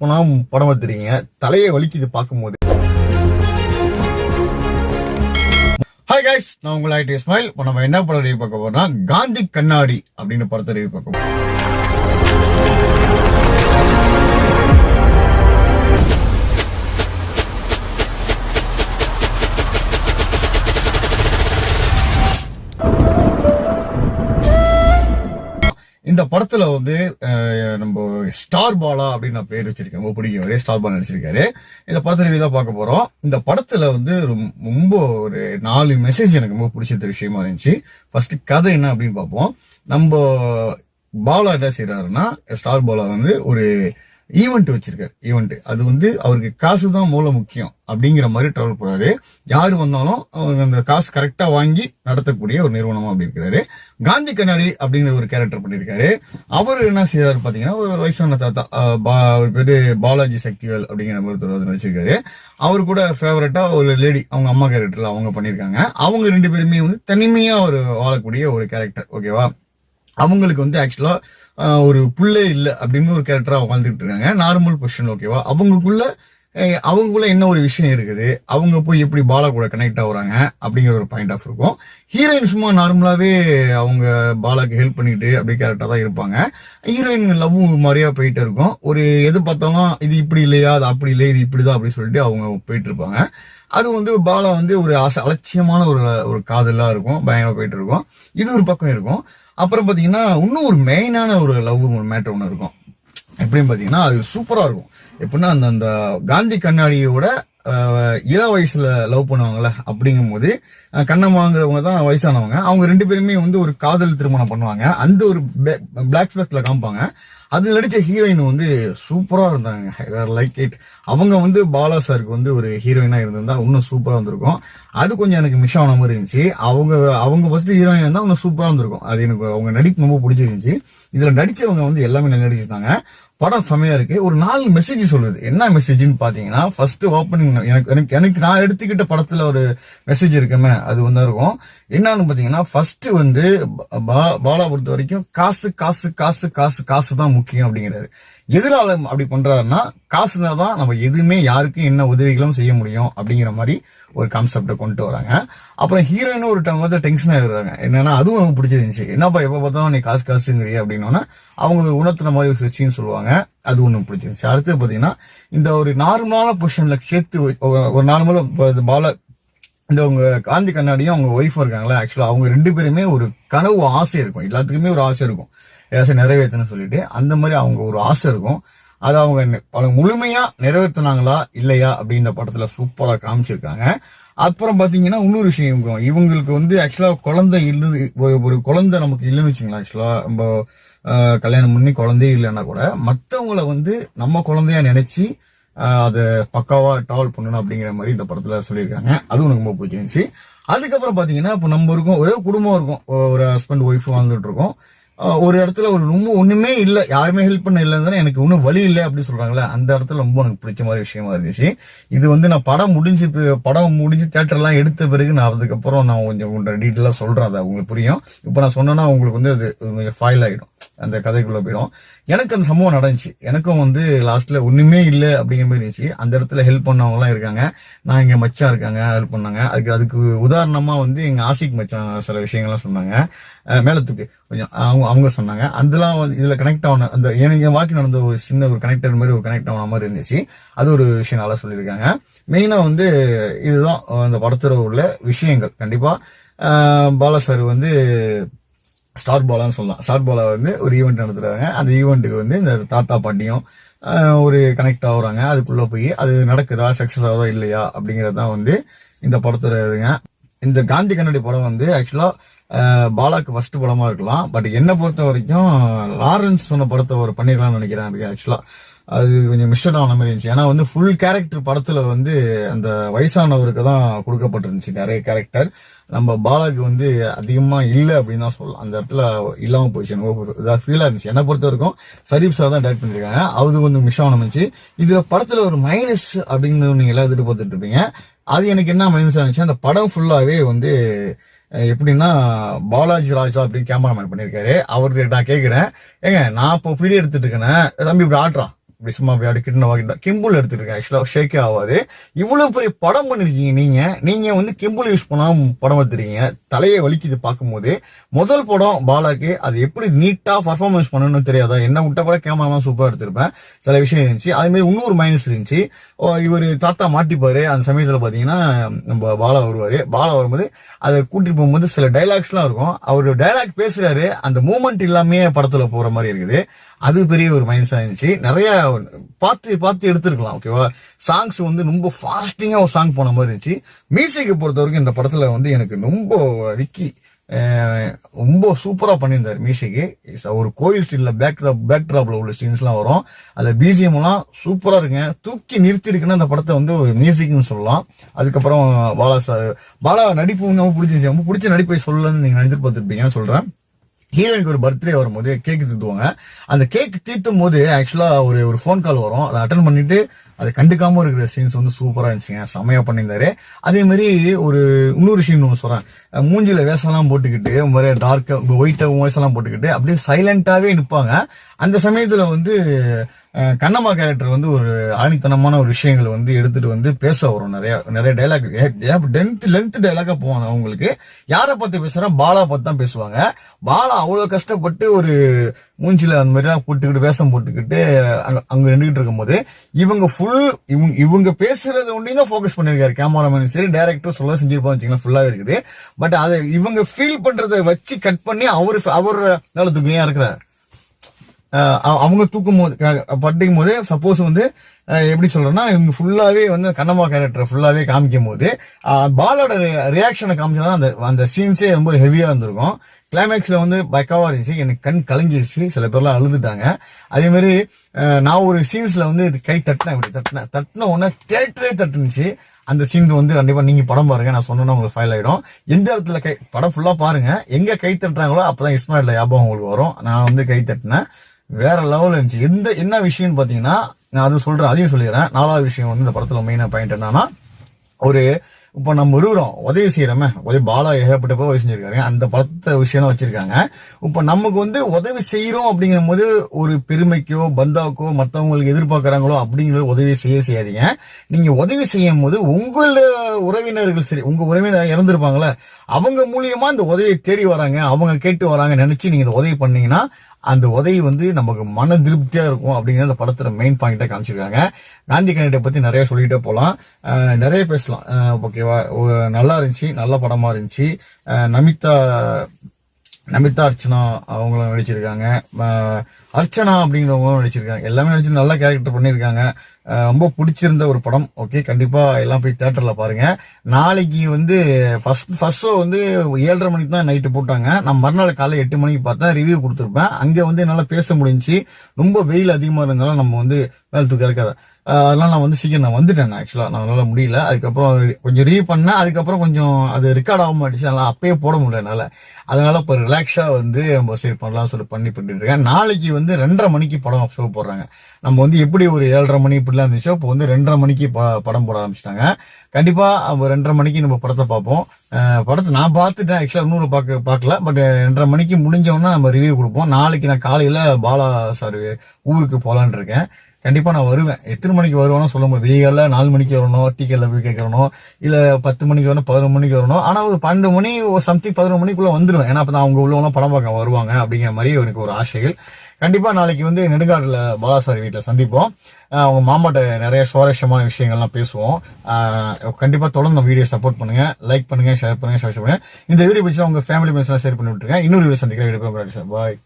போனா படம் எடுத்துறீங்க தலையை வலிக்குது பார்க்கும்போது. ஹாய் கைஸ் நான் உங்களை ஐடி ஸ்மைல் இப்போ நம்ம என்ன படம் ரிவ்யூ பார்க்க போறோம்னா காந்தி கண்ணாடி அப்படின்னு படத்தை ரிவ்யூ பார்க்க போறோம். இந்த படத்துல வந்து நம்ம ஸ்டார் பாலா அப்படின்னு நான் பேர் வச்சிருக்கேன். ரொம்ப பிடிக்கும். ஒரே ஸ்டார் பாலா நடிச்சிருக்காரு. இந்த படத்தை ரிவ்யூ தான் பார்க்க போறோம். இந்த படத்துல வந்து ரொம்ப- ரொம்ப ஒரு நாலு மெசேஜ் எனக்கு ரொம்ப பிடிச்ச விஷயமா இருந்துச்சு. ஃபர்ஸ்ட் கதை என்ன அப்படின்னு பார்ப்போம். நம்ம பாலா என்ன செய்யறாருன்னா ஸ்டார் பாலா வந்து ஒரு ஈவெண்ட் வச்சிருக்காரு ஈவெண்ட் அது வந்து அவருக்கு காசு தான் மூல முக்கியம் அப்படிங்கிற மாதிரி ட்ராவல் போறாரு. யார் வந்தாலும் அவங்க அந்த காசு கரெக்டா வாங்கி நடத்தக்கூடிய ஒரு நிறுவனமா அப்படி இருக்கிறாரு காந்தி கண்ணாடி அப்படிங்கிற ஒரு கேரக்டர் பண்ணியிருக்காரு. அவர் என்ன செய்யறாரு பாத்தீங்கன்னா ஒரு வயசான தாத்தா பா- அவர் பேரு பாலாஜி சக்திவேல் அப்படிங்கிற மாதிரி ஒருத்தர் வச்சிருக்காரு. நடிச்சிருக்காரு அவர் கூட ஃபேவரட்டா ஒரு லேடி அவங்க அம்மா கேரக்டர்ல அவங்க பண்ணியிருக்காங்க. அவங்க ரெண்டு பேருமே வந்து தனிமையா ஒரு வாழக்கூடிய ஒரு கேரக்டர் ஓகேவா அவங்களுக்கு வந்து ஆக்சுவலாக ஒரு புள்ளே இல்லை அப்படின்னு ஒரு கேரக்டராக வாழ்ந்துட்டு இருக்காங்க. நார்மல் பொசிஷன் ஓகேவா அவங்களுக்குள்ள அவங்களுக்குள்ள என்ன ஒரு விஷயம் இருக்குது? அவங்க போய் எப்படி பாலா கூட கனெக்ட் ஆகுறாங்க? அப்படிங்கிற ஒரு பாயிண்ட் ஆஃப் இருக்கும். ஹீரோயின் சும்மா நார்மலாகவே அவங்க பாலாக்கு ஹெல்ப் பண்ணிட்டு அப்படி கேரக்டா தான் இருப்பாங்க. ஹீரோயின் லவ் மாதிரியா போயிட்டு இருக்கும். ஒரு எது பார்த்தாலும் இது இப்படி இல்லையா? அது அப்படி இல்லை இது இப்படிதான் அப்படின்னு சொல்லிட்டு அவங்க போயிட்டு இருப்பாங்க. அது வந்து பாலா வந்து ஒரு அலட்சியமான ஒரு ஒரு காதலாக இருக்கும். பயங்கரமாக போயிட்டு இருக்கும். இது ஒரு பக்கம் இருக்கும். அப்புறம் பாத்தீங்கன்னா இன்னும் ஒரு மெயினான ஒரு லவ் ஒரு மேட்டர் ஒன்று இருக்கும். எப்படின்னு பாத்தீங்கன்னா அது சூப்பரா இருக்கும். எப்படின்னா அந்த அந்த காந்தி கண்ணாடியோட இள வயசுல லவ் பண்ணுவாங்கல்ல அப்படிங்கும்போது அஹ், கண்ணம்மாங்கிறவங்க தான் வயசானவங்க. அவங்க ரெண்டு பேருமே வந்து ஒரு காதல் திருமணம் பண்ணுவாங்க. அந்த ஒரு பிளாக் ஸ்பெக்ட்ல காமிப்பாங்க. அதுல நடிச்ச ஹீரோயின் வந்து சூப்பரா இருந்தாங்க. லைக் இட் அவங்க வந்து பாலா சாருக்கு வந்து ஒரு ஹீரோயினா இருந்திருந்தா இன்னும் சூப்பரா இருந்திருக்கும். அது கொஞ்சம் எனக்கு மிஸ் ஆன மாதிரி இருந்துச்சு. அவங்க அவங்க ஃபர்ஸ்ட் ஹீரோயின் இருந்தா இன்னும் சூப்பரா இருந்திருக்கும். அது எனக்கு அவங்க நடிப்பு ரொம்ப பிடிச்சிருந்துச்சு. இதுல நடிச்சவங்க வந்து எல்லாமே நல்லா நடிச்சிருந்தாங்க. படம் செமையா இருக்கு. ஒரு நாலு மெசேஜ் சொல்லுது. என்ன மெசேஜ்னு பாத்தீங்கன்னா ஃபர்ஸ்ட் ஓப்பனிங் எனக்கு எனக்கு எனக்கு நான் எடுத்துக்கிட்ட படத்துல ஒரு மெசேஜ் இருக்குமே அது வந்து இருக்கும். என்னன்னு பாத்தீங்கன்னா ஃபர்ஸ்ட் வந்து பா- பாலா பொறுத்த வரைக்கும் காசு காசு காசு காசு காசு தான் முக்கியம் அப்படிங்கிறது எதனால அப்படி பண்றாருன்னா காசுனா தான் நம்ம எதுவுமே யாருக்கும் என்ன உதவிகளும் செய்ய முடியும் அப்படிங்கிற மாதிரி ஒரு கான்செப்டை கொண்டு வராங்க. அப்புறம் ஹீரோயினும் ஒரு டைம் வந்து டென்ஷன் ஆகிடுறாங்க என்னன்னா அதுவும் எனக்கு பிடிச்சிருந்துச்சு என்னப்பா எப்போ பார்த்தாலும் நீ காசு காசுங்கிறிய அப்படின்னா அவங்க உணர்த்துன மாதிரி ஒரு சிரிச்சின்னு சொல்லுவாங்க. அது ஒன்று பிடிச்சிருந்துச்சு. அடுத்து பார்த்தீங்கன்னா இந்த ஒரு நார்மலான பொசிஷன்ல சேர்த்து ஒரு- நார்மலாக பால இந்த உங்க காந்தி கண்ணாடியும் அவங்க ஒய்ஃபும் இருக்காங்களா ஆக்சுவலா அவங்க ரெண்டு பேருமே ஒரு கனவு ஆசை இருக்கும். எல்லாத்துக்குமே ஒரு ஆசை இருக்கும். ஏதாச்சும் நிறைவேற்றணும்னு சொல்லிட்டு அந்த மாதிரி அவங்க ஒரு ஆசை இருக்கும். அதை அவங்க நெ- அவங்க முழுமையா நிறைவேற்றினாங்களா இல்லையா அப்படின்னு இந்த படத்துல சூப்பரா காமிச்சிருக்காங்க. அப்புறம் பாத்தீங்கன்னா இன்னொரு விஷயம் இருக்கும். இவங்களுக்கு வந்து ஆக்சுவலா குழந்தை இல்லது ஒரு- ஒரு குழந்தை நமக்கு இல்லைன்னு வச்சுங்களா ஆக்சுவலா நம்ம கல்யாணம் பண்ணி குழந்தையே இல்லைன்னா கூட மற்றவங்கள வந்து நம்ம குழந்தையா நினைச்சு அதை பக்காவாக ட்ராவல் பண்ணணும் அப்படிங்கிற மாதிரி இந்த படத்தில் சொல்லியிருக்காங்க. அதுவும் எனக்கு ரொம்ப பிடிச்சிருந்துச்சு. அதுக்கப்புறம் பார்த்தீங்கன்னா இப்போ நம்ம இருக்கோம் ஒரே குடும்பம் இருக்கும். ஒரு ஹஸ்பண்ட் ஒய்ஃப் வாழ்ந்துட்டு இருக்கோம். ஒரு இடத்துல ஒரு ரொம்ப ஒன்றுமே இல்லை. யாருமே ஹெல்ப் பண்ண இல்லைன்னு எனக்கு ஒன்றும் வழி இல்லை அப்படின்னு சொல்கிறாங்களே அந்த இடத்துல ரொம்ப எனக்கு பிடிச்ச மாதிரி விஷயமா இருந்துச்சு. இது வந்து நான் படம் முடிஞ்சு படம் முடிஞ்சு தேட்டர்லாம் எடுத்த பிறகு நான் அதுக்கப்புறம் நான் கொஞ்சம் டீட்டெயிலாக சொல்கிறேன் அதை உங்களுக்கு புரியும். இப்போ நான் சொன்னேன்னா உங்களுக்கு வந்து அது கொஞ்சம் ஃபைல் ஆகிடும் அந்த கதைக்குள்ள போயிடும். எனக்கு அந்த சம்பவம் நடந்துச்சு. எனக்கும் வந்து லாஸ்ட்ல ஒண்ணுமே இல்லை அப்படிங்கிற மாதிரி இருந்துச்சு. அந்த இடத்துல ஹெல்ப் பண்ணவங்களாம் இருக்காங்க. நான் இங்க மச்சான் இருக்காங்க ஹெல்ப் பண்ணாங்க. அதுக்கு அதுக்கு உதாரணமா வந்து எங்க ஆசிக் மச்சான் சில விஷயங்கள்லாம் சொன்னாங்க. மேலத்துக்கு கொஞ்சம் அவங்க அவங்க சொன்னாங்க. அதெல்லாம் வந்து இதுல கனெக்ட் ஆன அந்த என் வாழ்க்கை நடந்த ஒரு சின்ன ஒரு கனெக்டர் மாதிரி ஒரு கனெக்ட் ஆன மாதிரி இருந்துச்சு. அது ஒரு விஷயம் நல்லா சொல்லியிருக்காங்க. மெயினா வந்து இதுதான் அந்த படத்துல உள்ள விஷயங்கள். கண்டிப்பா பாலா சார் வந்து ஸ்டார் பாலான்னு சொல்லலாம். ஸ்டார் பாலா வந்து ஒரு ஈவெண்ட் நடத்துறாங்க. அந்த ஈவெண்ட்டுக்கு வந்து இந்த தாத்தா பாட்டியும் ஒரு கனெக்ட் ஆகுறாங்க. அதுக்குள்ளே போய் அது நடக்குதா சக்சஸ் ஆகுதா இல்லையா அப்படிங்கிறது தான் வந்து இந்த படத்தோட இதுங்க. இந்த காந்தி கண்ணாடி படம் வந்து ஆக்சுவலாக பாலாக்கு ஃபர்ஸ்ட் படமாக இருக்கலாம். பட் என்னை பொறுத்த வரைக்கும் லாரன்ஸ் சொன்ன படத்தை ஒரு பண்ணிடலாம்னு நினைக்கிறேன். ஆக்சுவலாக அது கொஞ்சம் மிஷன் ஆன மாதிரி இருந்துச்சு. ஏன்னா வந்து ஃபுல் கேரக்டர் படத்துல வந்து அந்த வயசானவருக்கு தான் கொடுக்கப்பட்டிருந்துச்சு நிறைய கேரக்டர் நம்ம பாலாக்கு வந்து அதிகமா இல்லை அப்படின்னு தான் சொல்லலாம். அந்த இடத்துல இல்லாம போயிடுச்சு எனக்கு இதாக ஃபீலாக இருந்துச்சு. என்னை பொறுத்த வரைக்கும் சரீப் சார் தான் டேட் பண்ணியிருக்காங்க அது கொஞ்சம் மிஸ் ஆன இருந்துச்சு. இதுல படத்துல ஒரு மைனஸ் அப்படின்னு நீங்க எல்லாம் எதிர்பார்த்துட்டு இருப்பீங்க. அது எனக்கு என்ன மைனஸ் ஆனிச்சு அந்த படம் ஃபுல்லாகவே வந்து எப்படின்னா பாலாஜி ராஜா அப்படின்னு கேமராமேன் பண்ணியிருக்காரு அவர்கிட்ட நான் கேட்குறேன் ஏங்க நான் இப்போ வீடியோ எடுத்துட்டு இருக்கேன் தம்பி இப்படி ஆட்டுறான். இப்படி சும்மா அப்படி அப்படி கிட்ட கிம்புல் எடுத்துருக்கேன் ஆக்சுவலாக ஷேக்கே ஆகாது. இவ்வளோ பெரிய படம் பண்ணியிருக்கீங்க நீங்கள் நீங்கள் வந்து கிம்புல் யூஸ் பண்ணாமல் படம் எடுத்துருக்கீங்க. தலையை வலிக்குது பார்க்கும்போது. முதல் படம் பாலாக்கு அது எப்படி நீட்டாக பர்ஃபார்மன்ஸ் பண்ணணும்னு தெரியாதா? என்ன விட்டா கூட கேமரா சூப்பராக எடுத்திருப்பேன். சில விஷயம் இருந்துச்சு. அதே மாதிரி இன்னொரு மைனஸ் இருந்துச்சு. இவர் தாத்தா மாட்டிப்பார். அந்த சமயத்தில் பார்த்தீங்கன்னா நம்ம பாலா வருவார். பாலா வரும்போது அதை கூட்டிகிட்டு போகும்போது சில டைலாக்ஸ்லாம் இருக்கும். அவர் டைலாக் பேசுகிறாரு அந்த மூமெண்ட் இல்லாமே படத்தில் போகிற மாதிரி இருக்குது. அது பெரிய ஒரு மைனஸாக இருந்துச்சு. நிறையா பார்த்து பார்த்து எடுத்திருக்கலாம் ஓகேவா சாங்ஸ் வந்து ரொம்ப ஃபாஸ்டிங்காக ஒரு சாங் போன மாதிரி இருந்துச்சு. மியூசிக்கை பொறுத்த வரைக்கும் இந்த படத்தில் வந்து எனக்கு ரொம்ப விக்கி ரொம்ப சூப்பராக பண்ணியிருந்தார் மியூசிக்கு ஒரு கோயில் ஸ்டீல்ல பேக் ட்ராப் பேக் உள்ள சீன்ஸ்லாம் வரும். அதில் பிஜிஎம்லாம் சூப்பராக இருக்குங்க. தூக்கி நிறுத்திருக்குன்னா அந்த படத்தை வந்து ஒரு மியூசிக்னு சொல்லலாம். அதுக்கப்புறம் பாலா சார் பாலா நடிப்பு ரொம்ப பிடிச்சிருந்துச்சு. ரொம்ப பிடிச்ச நடிப்பை சொல்லலன்னு நடித்திட்டு பார்த்துருப்பீங்க சொல்கிறேன் ஹீரோயினுக்கு ஒரு பர்த்டே வரும்போது கேக் தீத்துவாங்க அந்த கேக் தீத்தும் போது ஆக்சுவலா ஒரு ஒரு ஃபோன் கால் வரும். அதை அட்டன் பண்ணிட்டு அதை கண்டுக்காம இருக்கிற சீன்ஸ் வந்து சூப்பரா இருந்துச்சுங்க. செமையா பண்ணியிருந்தாரு. அதே மாதிரி ஒரு இன்னொரு சீன் ஒன்று சொல்றேன். மூஞ்சியில் மூஞ்சில வேஷம்லாம் போட்டுக்கிட்டு மாதிரி டார்க்காக ஒயிட்டா வேஷம்லாம் போட்டுக்கிட்டு அப்படியே சைலண்டாவே நிற்பாங்க அந்த சமயத்துல வந்து கண்ணம்மா கேரக்டர் வந்து ஒரு ஆணித்தனமான ஒரு விஷயங்களை வந்து எடுத்துட்டு வந்து பேச வரும் நிறைய நிறைய டைலாக் டென்த் லென்த் டைலாக்கா போவாங்க அவங்களுக்கு. யாரை பார்த்து பேசுறா பாலா பார்த்து தான் பேசுவாங்க. பாலா அவ்வளவு கஷ்டப்பட்டு ஒரு மூஞ்சில அந்த மாதிரி போட்டுக்கிட்டு வேஷம் போட்டுக்கிட்டு அங்க அங்க நின்றுட்டு இருக்கும்போது இவங்க ஃபுல் இவங்க இவங்க பேசுறது ஒன்றையும் தான் ஃபோக்கஸ் பண்ணிருக்காரு. கேமராமேன் சரி டேரக்டர் சொல்ல செஞ்சிருப்பாங்க வச்சுக்கலாம் ஃபுல்லாக இருக்குது. பட் அதை இவங்க ஃபீல் பண்றதை வச்சு கட் பண்ணி அவர் அவர் நல்ல துணியா இருக்கிறார் அவங்க தூக்கும் போது படிக்கும் போது சப்போஸ் வந்து எப்படி சொல்றேன்னா இவங்க ஃபுல்லாவே வந்து கண்ணம்மா கேரக்டர் ஃபுல்லாவே காமிக்கும் போது பாலோட ரியாக்ஷனை காமிச்சா அந்த அந்த சீன்ஸே ரொம்ப ஹெவியா இருந்திருக்கும். கிளைமேக்ஸ்ல வந்து பக்காவா இருந்துச்சு. எனக்கு கண் கலங்கிருச்சு. சில பேர்லாம் அழுதுட்டாங்க. அதே மாதிரி நான் ஒரு சீன்ஸ்ல வந்து இது கை தட்டினேன். இப்படி தட்டினேன். தட்டின உடனே தேட்டரே தட்டுனுச்சு. அந்த சீன் வந்து கண்டிப்பா நீங்க படம் பாருங்க. நான் சொன்னா உங்களுக்கு ஃபைல் ஆயிடும். எந்த இடத்துல கை படம் ஃபுல்லா பாருங்க. எங்க கை தட்டுறாங்களோ அப்பதான் இஸ்மாயில் ஞாபகம் உங்களுக்கு வரும். நான் வந்து கை தட்டினேன். வேற லெவல் இருந்துச்சு. எந்த என்ன விஷயம்னு பாத்தீங்கன்னா நான் அதுவும் சொல்றேன் அதையும் சொல்லிடுறேன். நாலாவது விஷயம் வந்து இந்த படத்துல மெயினா பாயிண்ட் என்னன்னா ஒரு இப்ப நம்ம இருக்கிறோம் உதவி செய்யறோமே உதவி பாலா ஏகப்பட்ட போய் உதவி செஞ்சிருக்காங்க அந்த படத்தை விஷயம் தான் வச்சிருக்காங்க. இப்ப நமக்கு வந்து உதவி செய்யறோம் அப்படிங்கும் போது ஒரு பெருமைக்கோ பந்தாவுக்கோ மற்றவங்களுக்கு எதிர்பார்க்கறாங்களோ அப்படிங்கிற உதவி செய்ய செய்யாதீங்க. நீங்க உதவி செய்யும் போது உங்கள உறவினர்கள் சரி உங்க உறவினர் இறந்திருப்பாங்களே அவங்க மூலியமா இந்த உதவியை தேடி வராங்க அவங்க கேட்டு வராங்க நினைச்சு நீங்க இந்த உதவி பண்ணீங்கன்னா அந்த உதவி வந்து நமக்கு மன திருப்தியாக இருக்கும் அப்படிங்கிற அந்த படத்தில் மெயின் பாயிண்ட்டாக காமிச்சிருக்காங்க. காந்தி கனெக்டை பற்றி நிறைய சொல்லிகிட்டே போகலாம் நிறைய பேசலாம். ஓகேவா நல்லா இருந்துச்சு. நல்ல படமாக இருந்துச்சு. நமிதா நமிதா அர்ச்சனா அவங்களும் நடிச்சிருக்காங்க. அர்ச்சனா அப்படிங்கிறவங்களும் நடிச்சிருக்காங்க. எல்லாமே நடிச்சு நல்ல கேரக்டர் பண்ணியிருக்காங்க. ரொம்ப பிடிச்சிருந்த ஒரு படம். ஓகே கண்டிப்பாக எல்லாம் போய் தேட்டரில் பாருங்க. நாளைக்கு வந்து ஃபர்ஸ்ட் ஃபர்ஸ்ட் ஷோ வந்து ஏழரை மணிக்கு தான் நைட்டு போட்டாங்க. நான் மறுநாள் காலை எட்டு மணிக்கு பார்த்தா ரிவ்யூ கொடுத்துருப்பேன். அங்கே வந்து என்னால் பேச முடிஞ்சுச்சு ரொம்ப வெயில் அதிகமாக இருந்தாலும் நம்ம வந்து வேலை தூக்க இருக்காது அதெல்லாம் நான் வந்து சீக்கிரம் நான் வந்துட்டேன் ஆக்சுவலாக நான் அதனால முடியல. அதுக்கப்புறம் கொஞ்சம் ரீ பண்ணேன். அதுக்கப்புறம் கொஞ்சம் அது ரெக்கார்ட் ஆக மாட்டுச்சு அதனால் அப்பயே போட முடியல என்னால். அதனால இப்போ ரிலாக்ஸாக வந்து நம்ம சரி பண்ணலாம்னு சொல்லி பண்ணி பண்ணிட்டு இருக்கேன். நாளைக்கு வந்து ரெண்டரை மணிக்கு படம் ஷோ போடுறாங்க. நம்ம வந்து எப்படி ஒரு ஏழரை மணி இப்படிலாம் இருந்துச்சோ இப்போ வந்து ரெண்டரை மணிக்கு ப- படம் போட ஆரம்பிச்சிட்டாங்க. கண்டிப்பாக அவங்க ரெண்டரை மணிக்கு நம்ம படத்தை பார்ப்போம். படத்தை நான் பார்த்துட்டேன் ஆக்சுவலாக இன்னொரு பார்க்க பார்க்கல. பட் ரெண்டரை மணிக்கு முடிஞ்சவொன்னே நம்ம ரிவ்யூ கொடுப்போம். நாளைக்கு நான் காலையில் பாலா சார் ஊருக்கு போகலான் இருக்கேன். கண்டிப்பாக நான் வருவேன். எத்தனை மணிக்கு வருவேன்னு சொல்ல முடியும் விடியல்ல நாலு மணிக்கு வரணும் டிக்கெட்ல போய் கேட்கறணும் இல்லை பத்து மணிக்கு வரணும் பதினொரு மணிக்கு வரணும். ஆனால் ஒரு பன்னெண்டு மணி சம்திங் பதினொரு மணிக்குள்ளே வந்துடுவேன் ஏன்னா அப்பதான் அவங்க உள்ளவங்களும் படம் பார்க்க வருவாங்க அப்படிங்கிற மாதிரி எனக்கு ஒரு ஆசைகள். கண்டிப்பாக நாளைக்கு வந்து நெடுங்காட்டில் பாலாசாரி வீட்டில் சந்திப்போம். அவங்க மாமாட்ட நிறைய சுவாரஸ்யமான விஷயங்கள்லாம் பேசுவோம். கண்டிப்பாக தொடர்ந்து வீடியோ சப்போர்ட் பண்ணுங்கள் லைக் பண்ணுங்கள் ஷேர் பண்ணுங்கள் ஷேர் பண்ணுங்கள் இந்த வீடியோ பிடிச்சா உங்கள் ஃபேமிலி மெம்பர்ஸ்லாம் ஷேர் பண்ணி விட்டுருங்க. இன்னொரு வீடியோ சந்திக்கிற வீடியோ பாய்